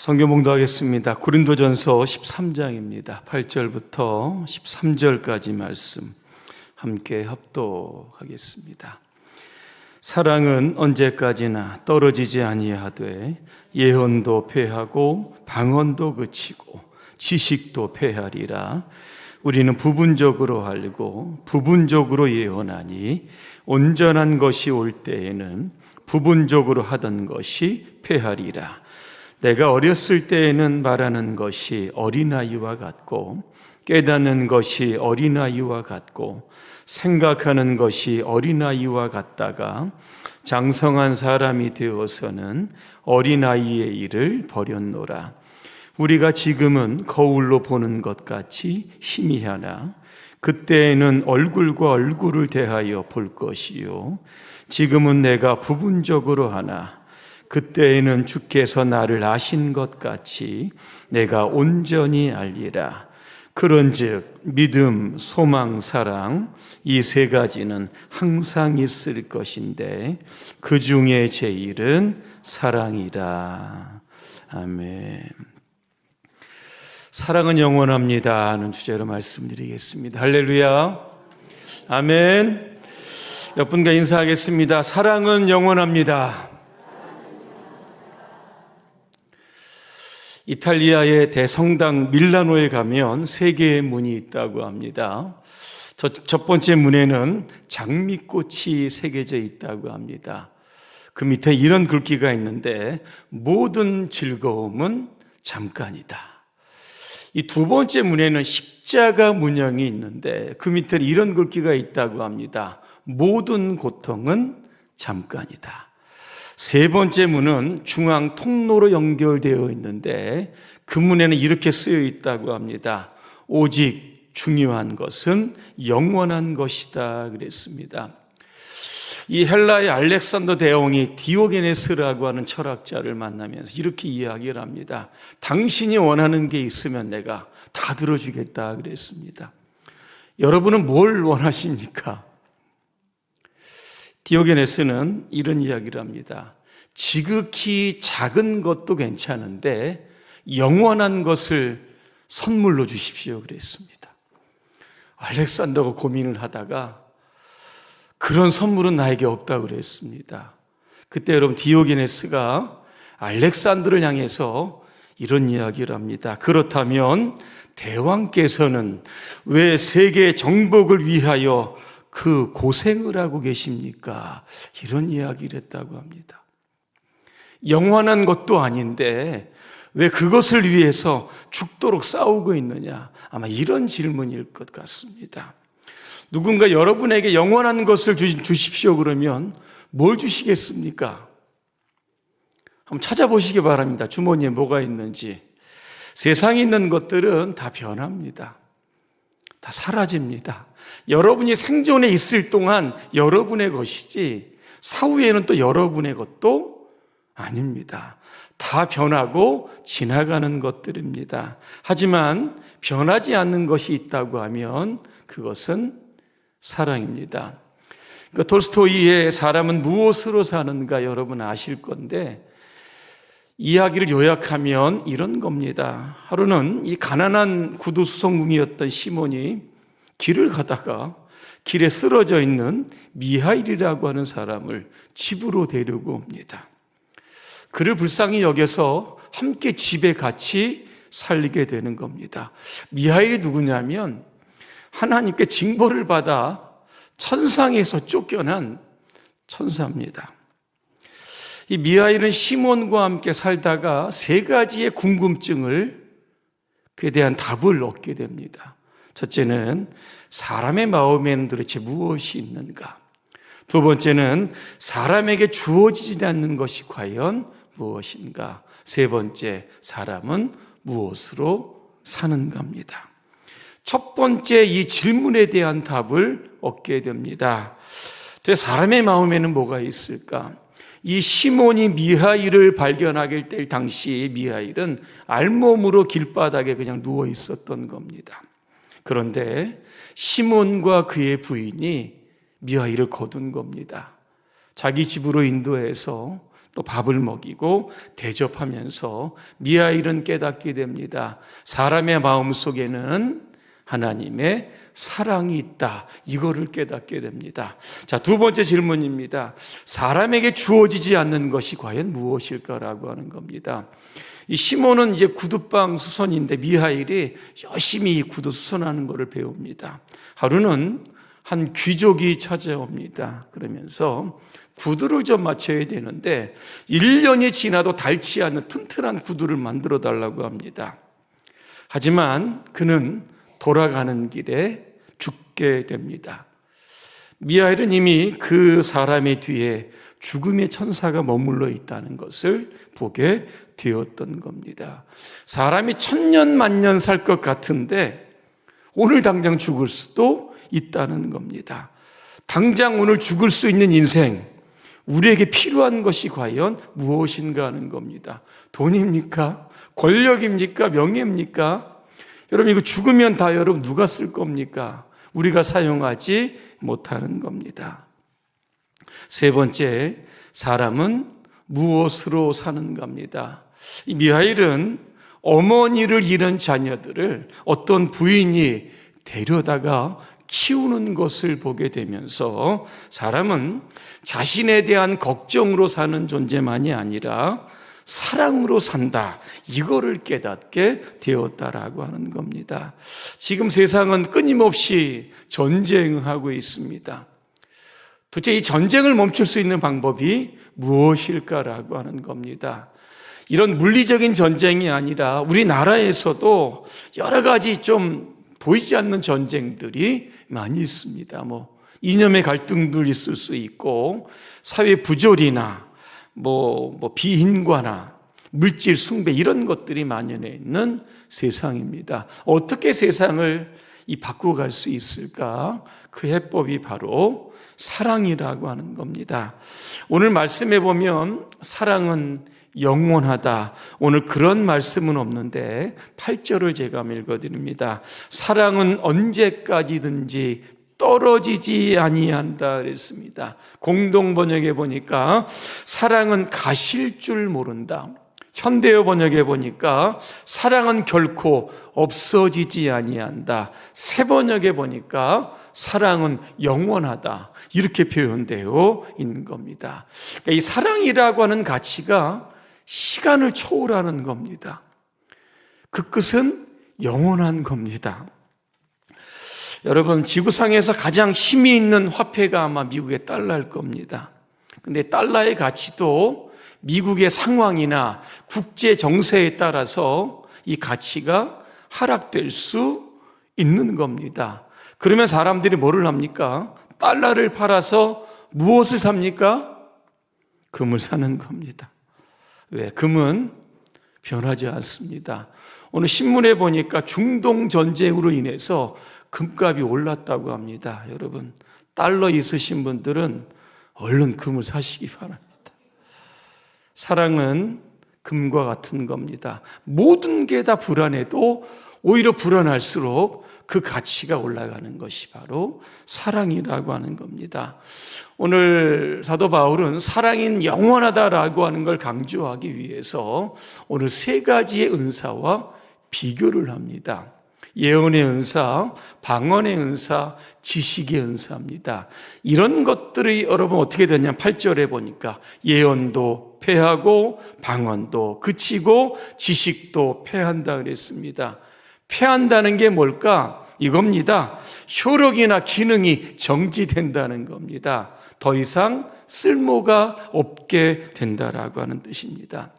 성경 봉도 하겠습니다. 고린도전서 13장입니다. 8절부터 13절까지 말씀 함께 합독하겠습니다. 사랑은 언제까지나 떨어지지 아니하되 예언도 패하고 방언도 그치고 지식도 패하리라. 우리는 부분적으로 알고 부분적으로 예언하니 온전한 것이 올 때에는 부분적으로 하던 것이 패하리라. 내가 어렸을 때에는 말하는 것이 어린아이와 같고 깨닫는 것이 어린아이와 같고 생각하는 것이 어린아이와 같다가 장성한 사람이 되어서는 어린아이의 일을 버렸노라. 우리가 지금은 거울로 보는 것 같이 희미하나 그때에는 얼굴과 얼굴을 대하여 볼 것이요. 지금은 내가 부분적으로 하나 그때에는 주께서 나를 아신 것 같이 내가 온전히 알리라. 그런즉 믿음, 소망, 사랑 이 세 가지는 항상 있을 것인데 그 중에 제일은 사랑이라. 아멘. 사랑은 영원합니다. 하는 주제로 말씀드리겠습니다. 할렐루야. 아멘. 몇 분과 인사하겠습니다. 사랑은 영원합니다. 이탈리아의 대성당 밀라노에 가면 세 개의 문이 있다고 합니다. 첫, 첫 번째 문에는 장미꽃이 새겨져 있다고 합니다. 그 밑에 이런 글귀가 있는데 모든 즐거움은 잠깐이다. 이 두 번째 문에는 십자가 문양이 있는데 그 밑에 이런 글귀가 있다고 합니다. 모든 고통은 잠깐이다. 세 번째 문은 중앙 통로로 연결되어 있는데 그 문에는 이렇게 쓰여 있다고 합니다. 오직 중요한 것은 영원한 것이다 그랬습니다. 이 헬라의 알렉산더 대왕이 디오게네스라고 하는 철학자를 만나면서 이렇게 이야기를 합니다. 당신이 원하는 게 있으면 내가 다 들어주겠다 그랬습니다. 여러분은 뭘 원하십니까? 디오게네스는 이런 이야기를 합니다. 지극히 작은 것도 괜찮은데 영원한 것을 선물로 주십시오 그랬습니다. 알렉산더가 고민을 하다가 그런 선물은 나에게 없다고 그랬습니다. 그때 여러분 디오게네스가 알렉산더를 향해서 이런 이야기를 합니다. 그렇다면 대왕께서는 왜 세계 정복을 위하여 그 고생을 하고 계십니까? 이런 이야기를 했다고 합니다. 영원한 것도 아닌데 왜 그것을 위해서 죽도록 싸우고 있느냐? 아마 이런 질문일 것 같습니다. 누군가 여러분에게 영원한 것을 주십시오 그러면 뭘 주시겠습니까? 한번 찾아보시기 바랍니다. 주머니에 뭐가 있는지. 세상에 있는 것들은 다 변합니다. 다 사라집니다. 여러분이 생존에 있을 동안 여러분의 것이지 사후에는 또 여러분의 것도 아닙니다. 다 변하고 지나가는 것들입니다. 하지만 변하지 않는 것이 있다고 하면 그것은 사랑입니다. 그 톨스토이의 사람은 무엇으로 사는가 여러분 아실 건데 이야기를 요약하면 이런 겁니다. 하루는 이 가난한 구두 수송궁이었던 시몬이 길을 가다가 길에 쓰러져 있는 미하일이라고 하는 사람을 집으로 데리고 옵니다. 그를 불쌍히 여겨서 함께 집에 같이 살리게 되는 겁니다. 미하일이 누구냐면 하나님께 징벌을 받아 천상에서 쫓겨난 천사입니다. 이 미하일은 시몬과 함께 살다가 세 가지의 궁금증을 그에 대한 답을 얻게 됩니다. 첫째는 사람의 마음에는 도대체 무엇이 있는가? 두 번째는 사람에게 주어지지 않는 것이 과연 무엇인가? 세 번째, 사람은 무엇으로 사는가입니다. 첫 번째 이 질문에 대한 답을 얻게 됩니다. 사람의 마음에는 뭐가 있을까? 이 시몬이 미하일을 발견하길 때 당시 미하일은 알몸으로 길바닥에 그냥 누워 있었던 겁니다. 그런데 시몬과 그의 부인이 미하일을 거둔 겁니다. 자기 집으로 인도해서 또 밥을 먹이고 대접하면서 미하일은 깨닫게 됩니다. 사람의 마음 속에는 하나님의 사랑이 있다. 이거를 깨닫게 됩니다. 자, 두 번째 질문입니다. 사람에게 주어지지 않는 것이 과연 무엇일까라고 하는 겁니다. 이 시몬은 이제 구두방 수선인데 미하일이 열심히 이 구두 수선하는 것을 배웁니다. 하루는 한 귀족이 찾아옵니다. 그러면서 구두를 좀 맞춰야 되는데 1년이 지나도 닳지 않는 튼튼한 구두를 만들어 달라고 합니다. 하지만 그는 돌아가는 길에 죽게 됩니다. 미하엘은 이미 그 사람의 뒤에 죽음의 천사가 머물러 있다는 것을 보게 되었던 겁니다. 사람이 천년 만년 살 것 같은데 오늘 당장 죽을 수도 있다는 겁니다. 당장 오늘 죽을 수 있는 인생, 우리에게 필요한 것이 과연 무엇인가 하는 겁니다. 돈입니까? 권력입니까? 명예입니까? 여러분, 이거 죽으면 다 여러분 누가 쓸 겁니까? 우리가 사용하지 못하는 겁니다. 세 번째, 사람은 무엇으로 사는 겁니다. 이 미하일은 어머니를 잃은 자녀들을 어떤 부인이 데려다가 키우는 것을 보게 되면서 사람은 자신에 대한 걱정으로 사는 존재만이 아니라 사랑으로 산다. 이거를 깨닫게 되었다라고 하는 겁니다. 지금 세상은 끊임없이 전쟁하고 있습니다. 도대체 이 전쟁을 멈출 수 있는 방법이 무엇일까라고 하는 겁니다. 이런 물리적인 전쟁이 아니라 우리나라에서도 여러 가지 좀 보이지 않는 전쟁들이 많이 있습니다. 뭐 이념의 갈등들 있을 수 있고 사회 부조리나 뭐, 뭐 비인과나 물질 숭배 이런 것들이 만연해 있는 세상입니다. 어떻게 세상을 이 바꾸어갈 수 있을까? 그 해법이 바로 사랑이라고 하는 겁니다. 오늘 말씀해 보면 사랑은 영원하다. 오늘 그런 말씀은 없는데 8절을 제가 읽어드립니다. 사랑은 언제까지든지 떨어지지 아니한다 그랬습니다. 공동 번역에 보니까 사랑은 가실 줄 모른다. 현대어 번역에 보니까 사랑은 결코 없어지지 아니한다. 새 번역에 보니까 사랑은 영원하다. 이렇게 표현되어 있는 겁니다. 그러니까 이 사랑이라고 하는 가치가 시간을 초월하는 겁니다. 그 끝은 영원한 겁니다. 여러분, 지구상에서 가장 힘이 있는 화폐가 아마 미국의 달러일 겁니다. 근데 달러의 가치도 미국의 상황이나 국제 정세에 따라서 이 가치가 하락될 수 있는 겁니다. 그러면 사람들이 뭐를 합니까? 달러를 팔아서 무엇을 삽니까? 금을 사는 겁니다. 왜? 금은 변하지 않습니다. 오늘 신문에 보니까 중동 전쟁으로 인해서 금값이 올랐다고 합니다. 여러분, 달러 있으신 분들은 얼른 금을 사시기 바랍니다. 사랑은 금과 같은 겁니다. 모든 게 다 불안해도 오히려 불안할수록 그 가치가 올라가는 것이 바로 사랑이라고 하는 겁니다. 오늘 사도 바울은 사랑인 영원하다라고 하는 걸 강조하기 위해서 오늘 세 가지의 은사와 비교를 합니다. 예언의 은사, 방언의 은사, 지식의 은사입니다. 이런 것들이 여러분 어떻게 되냐 8절에 보니까 예언도 패하고 방언도 그치고 지식도 패한다 그랬습니다. 패한다는 게 뭘까? 이겁니다. 효력이나 기능이 정지된다는 겁니다. 더 이상 쓸모가 없게 된다라고 하는 뜻입니다.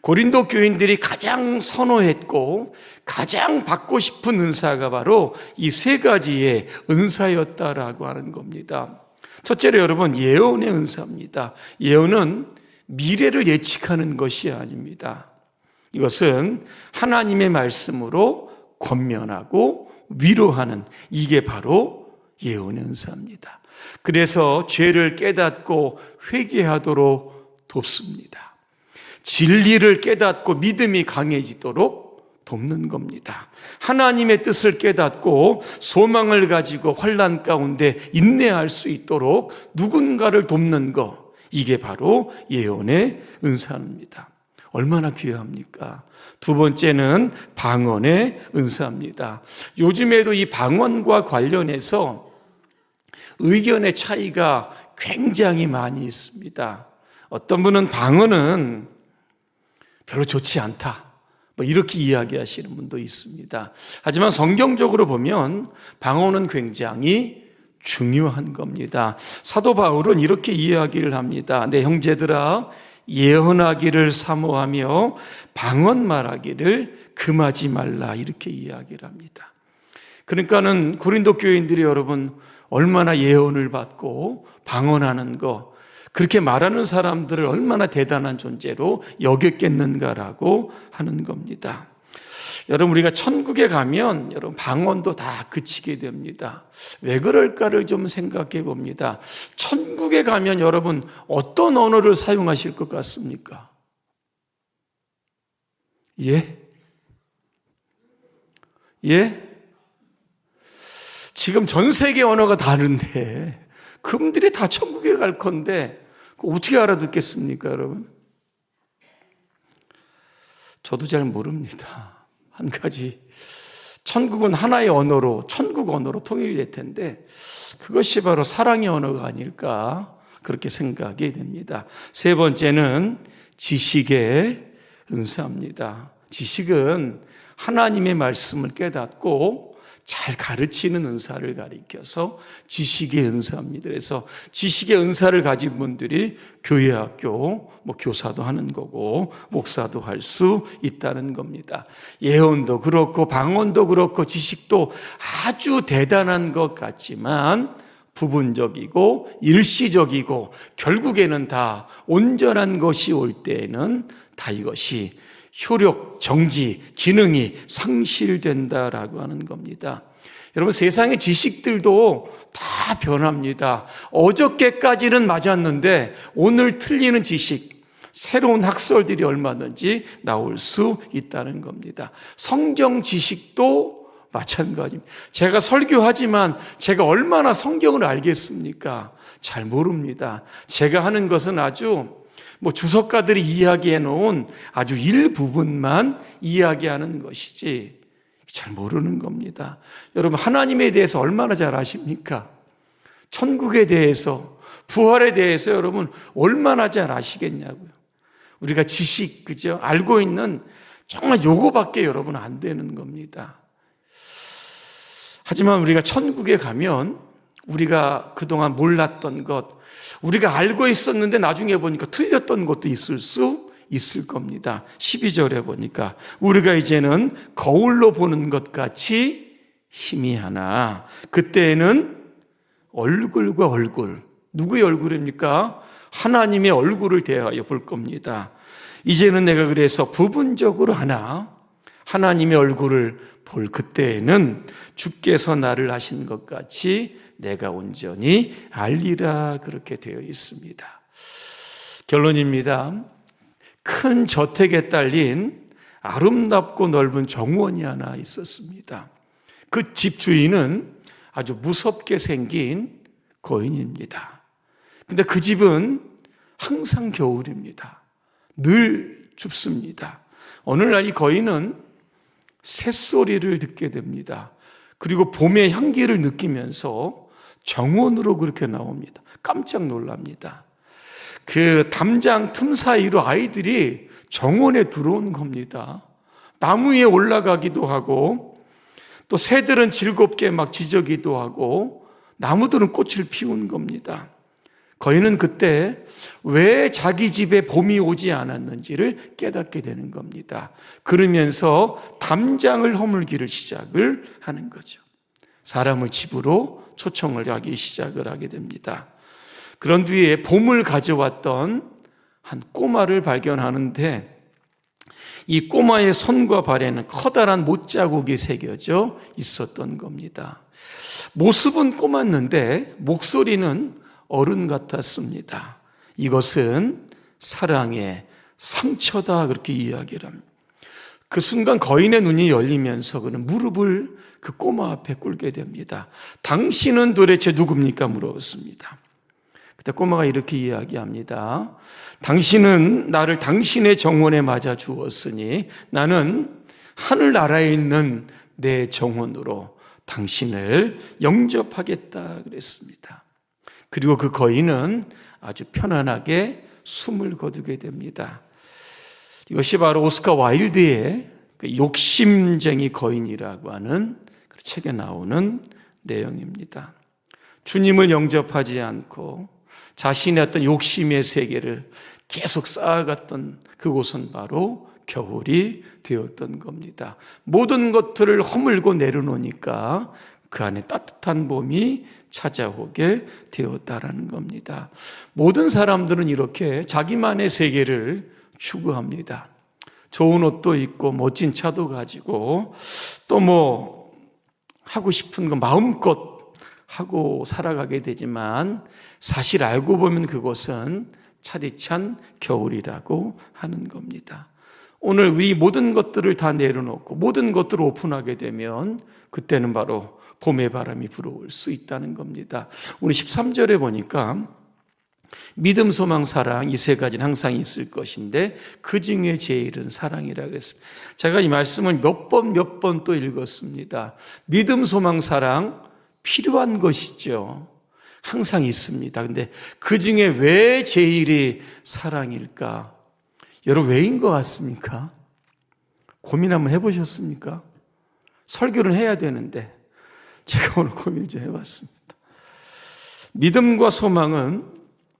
고린도 교인들이 가장 선호했고 가장 받고 싶은 은사가 바로 이 세 가지의 은사였다라고 하는 겁니다. 첫째로 여러분 예언의 은사입니다. 예언은 미래를 예측하는 것이 아닙니다. 이것은 하나님의 말씀으로 권면하고 위로하는 이게 바로 예언의 은사입니다. 그래서 죄를 깨닫고 회개하도록 돕습니다. 진리를 깨닫고 믿음이 강해지도록 돕는 겁니다. 하나님의 뜻을 깨닫고 소망을 가지고 환란 가운데 인내할 수 있도록 누군가를 돕는 것 이게 바로 예언의 은사입니다. 얼마나 귀합니까? 두 번째는 방언의 은사입니다. 요즘에도 이 방언과 관련해서 의견의 차이가 굉장히 많이 있습니다. 어떤 분은 방언은 별로 좋지 않다. 뭐 이렇게 이야기하시는 분도 있습니다. 하지만 성경적으로 보면 방언은 굉장히 중요한 겁니다. 사도 바울은 이렇게 이야기를 합니다. 내 형제들아 예언하기를 사모하며 방언 말하기를 금하지 말라 이렇게 이야기를 합니다. 그러니까는 고린도 교인들이 여러분 얼마나 예언을 받고 방언하는 거 그렇게 말하는 사람들을 얼마나 대단한 존재로 여겼겠는가라고 하는 겁니다. 여러분 우리가 천국에 가면 여러분 방언도 다 그치게 됩니다. 왜 그럴까를 좀 생각해 봅니다. 천국에 가면 여러분 어떤 언어를 사용하실 것 같습니까? 예? 예? 지금 전 세계 언어가 다른데 그분들이 다 천국에 갈 건데 어떻게 알아듣겠습니까, 여러분? 저도 잘 모릅니다. 한 가지. 천국은 하나의 언어로, 천국 언어로 통일될 텐데, 그것이 바로 사랑의 언어가 아닐까, 그렇게 생각이 됩니다. 세 번째는 지식의 은사입니다. 지식은 하나님의 말씀을 깨닫고 잘 가르치는 은사를 가리켜서 지식의 은사입니다. 그래서 지식의 은사를 가진 분들이 교회 학교, 뭐 교사도 하는 거고, 목사도 할 수 있다는 겁니다. 예언도 그렇고, 방언도 그렇고, 지식도 아주 대단한 것 같지만, 부분적이고, 일시적이고, 결국에는 다 온전한 것이 올 때에는 다 이것이 효력, 정지, 기능이 상실된다라고 하는 겁니다. 여러분 세상의 지식들도 다 변합니다. 어저께까지는 맞았는데 오늘 틀리는 지식, 새로운 학설들이 얼마든지 나올 수 있다는 겁니다. 성경 지식도 마찬가지입니다. 제가 설교하지만 제가 얼마나 성경을 알겠습니까? 잘 모릅니다. 제가 하는 것은 아주 뭐 주석가들이 이야기해 놓은 아주 일부분만 이야기하는 것이지 잘 모르는 겁니다. 여러분 하나님에 대해서 얼마나 잘 아십니까? 천국에 대해서 부활에 대해서 여러분 얼마나 잘 아시겠냐고요. 우리가 지식 그죠? 알고 있는 정말 요거밖에 여러분 안 되는 겁니다. 하지만 우리가 천국에 가면 우리가 그동안 몰랐던 것, 우리가 알고 있었는데 나중에 보니까 틀렸던 것도 있을 수 있을 겁니다. 12절에 보니까 우리가 이제는 거울로 보는 것 같이 희미하나 그때에는 얼굴과 얼굴 누구의 얼굴입니까? 하나님의 얼굴을 대하여 볼 겁니다. 이제는 내가 그래서 부분적으로 하나 하나님의 얼굴을 볼 그때에는 주께서 나를 하신 것 같이 내가 온전히 알리라 그렇게 되어 있습니다. 결론입니다. 큰 저택에 딸린 아름답고 넓은 정원이 하나 있었습니다. 그 집 주인은 아주 무섭게 생긴 거인입니다. 근데 그 집은 항상 겨울입니다. 늘 춥습니다. 어느 날 이 거인은 새소리를 듣게 됩니다. 그리고 봄의 향기를 느끼면서 정원으로 그렇게 나옵니다. 깜짝 놀랍니다. 그 담장 틈 사이로 아이들이 정원에 들어온 겁니다. 나무 위에 올라가기도 하고 또 새들은 즐겁게 막 짖어기도 하고 나무들은 꽃을 피운 겁니다. 거인은 그때 왜 자기 집에 봄이 오지 않았는지를 깨닫게 되는 겁니다. 그러면서 담장을 허물기를 시작을 하는 거죠. 사람을 집으로 초청을 하기 시작을 하게 됩니다. 그런 뒤에 봄을 가져왔던 한 꼬마를 발견하는데 이 꼬마의 손과 발에는 커다란 못자국이 새겨져 있었던 겁니다. 모습은 꼬맞는데 목소리는 어른 같았습니다. 이것은 사랑의 상처다 그렇게 이야기를 합니다. 그 순간 거인의 눈이 열리면서 그는 무릎을 그 꼬마 앞에 꿇게 됩니다. 당신은 도대체 누굽니까? 물었습니다. 그때 꼬마가 이렇게 이야기합니다. 당신은 나를 당신의 정원에 맞아 주었으니 나는 하늘나라에 있는 내 정원으로 당신을 영접하겠다 그랬습니다. 그리고 그 거인은 아주 편안하게 숨을 거두게 됩니다. 이것이 바로 오스카 와일드의 그 욕심쟁이 거인이라고 하는 그 책에 나오는 내용입니다. 주님을 영접하지 않고 자신의 어떤 욕심의 세계를 계속 쌓아갔던 그곳은 바로 겨울이 되었던 겁니다. 모든 것들을 허물고 내려놓으니까 그 안에 따뜻한 봄이 찾아오게 되었다라는 겁니다. 모든 사람들은 이렇게 자기만의 세계를 추구합니다. 좋은 옷도 입고 멋진 차도 가지고 또 뭐 하고 싶은 거 마음껏 하고 살아가게 되지만 사실 알고 보면 그것은 차디찬 겨울이라고 하는 겁니다. 오늘 우리 모든 것들을 다 내려놓고 모든 것들을 오픈하게 되면 그때는 바로 봄의 바람이 불어올 수 있다는 겁니다. 우리 13절에 보니까 믿음, 소망, 사랑 이 세 가지는 항상 있을 것인데 그 중에 제일은 사랑이라 그랬습니다. 제가 이 말씀을 몇 번 몇 번 또 읽었습니다. 믿음, 소망, 사랑 필요한 것이죠. 항상 있습니다. 근데 그 중에 왜 제일이 사랑일까? 여러분 왜인 것 같습니까? 고민 한번 해보셨습니까? 설교를 해야 되는데 제가 오늘 고민 좀 해봤습니다. 믿음과 소망은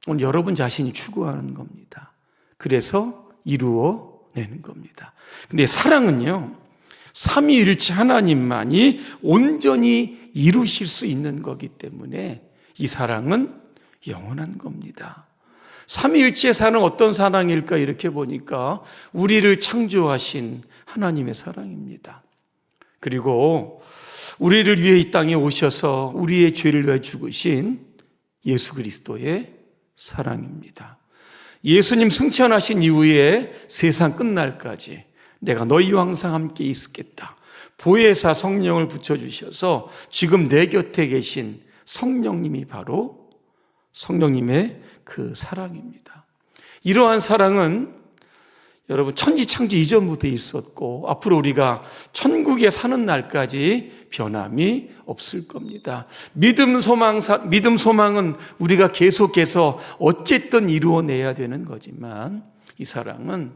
오늘 여러분 자신이 추구하는 겁니다. 그래서 이루어 내는 겁니다. 근데 사랑은요, 삼위일체 하나님만이 온전히 이루실 수 있는 거기 때문에 이 사랑은 영원한 겁니다. 삼위일체의 사랑은 어떤 사랑일까 이렇게 보니까 우리를 창조하신 하나님의 사랑입니다. 그리고 우리를 위해 이 땅에 오셔서 우리의 죄를 위해 죽으신 예수 그리스도의 사랑입니다. 예수님 승천하신 이후에 세상 끝날까지 내가 너희와 항상 함께 있겠다. 보혜사 성령을 붙여주셔서 지금 내 곁에 계신 성령님이 바로 성령님의 그 사랑입니다. 이러한 사랑은 여러분 천지 창조 이전부터 있었고 앞으로 우리가 천국에 사는 날까지 변함이 없을 겁니다. 믿음 소망 믿음 소망은 우리가 계속해서 어쨌든 이루어내야 되는 거지만 이 사랑은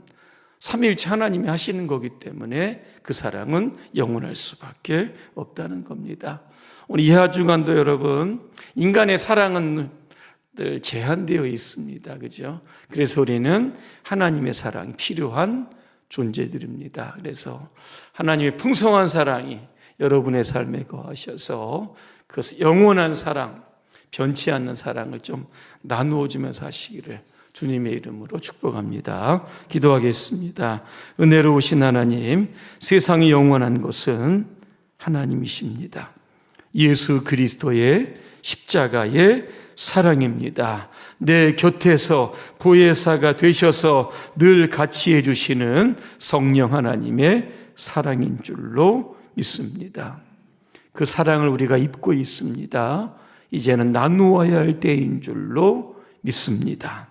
삼일체 하나님이 하시는 거기 때문에 그 사랑은 영원할 수밖에 없다는 겁니다. 오늘 이하 주간도 여러분 인간의 사랑은 늘 제한되어 있습니다. 그죠? 그래서 우리는 하나님의 사랑이 필요한 존재들입니다. 그래서 하나님의 풍성한 사랑이 여러분의 삶에 거하셔서 그 영원한 사랑, 변치 않는 사랑을 좀 나누어 주면서 하시기를 주님의 이름으로 축복합니다. 기도하겠습니다. 은혜로우신 하나님, 세상이 영원한 것은 하나님이십니다. 예수 그리스도의 십자가의 사랑입니다. 내 곁에서 보혜사가 되셔서 늘 같이 해주시는 성령 하나님의 사랑인 줄로 믿습니다. 그 사랑을 우리가 입고 있습니다. 이제는 나누어야 할 때인 줄로 믿습니다.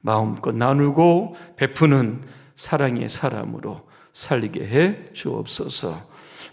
마음껏 나누고 베푸는 사랑의 사람으로 살게 해 주옵소서.